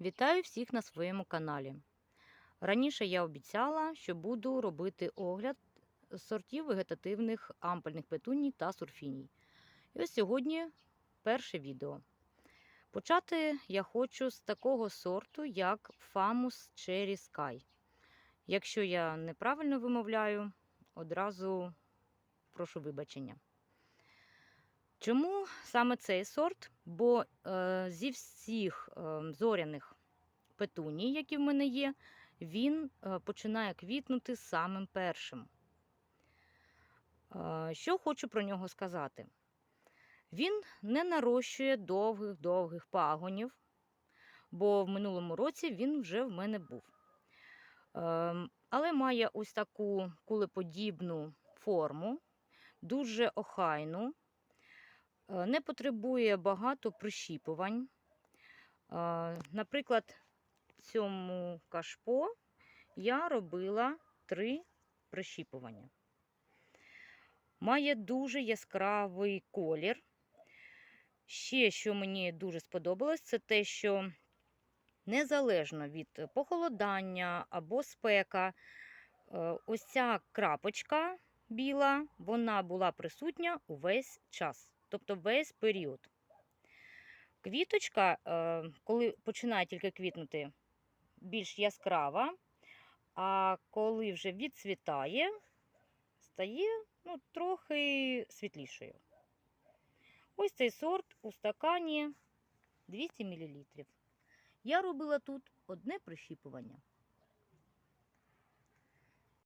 Вітаю всіх на своєму каналі. Раніше я обіцяла, що буду робити огляд сортів вегетативних ампельних петуній та сурфіній. І ось сьогодні перше відео. Почати я хочу з такого сорту, як Famous Cherry Sky. Якщо я неправильно вимовляю, одразу прошу вибачення. Чому саме цей сорт? Бо е, зі всіх е, зоряних петуній, які в мене є, він е, починає квітнути самим першим. Е, що хочу про нього сказати? Він не нарощує довгих-довгих пагонів, бо в минулому році він вже в мене був. Е, але має ось таку кулеподібну форму, дуже охайну. Е, не потребує багато прищіпувань. Е, Наприклад, цьому кашпо я робила три прищіпування. Має дуже яскравий колір. Ще, що мені дуже сподобалось, це те, що незалежно від похолодання або спека, е, ось ця крапочка біла, вона була присутня увесь час тобто весь період. Квіточка, е, коли починає тільки квітнути, більш яскрава, а коли вже відцвітає, стає ну, трохи світлішою. Ось цей сорт у стакані 200 мл. Я робила тут одне прищіпування.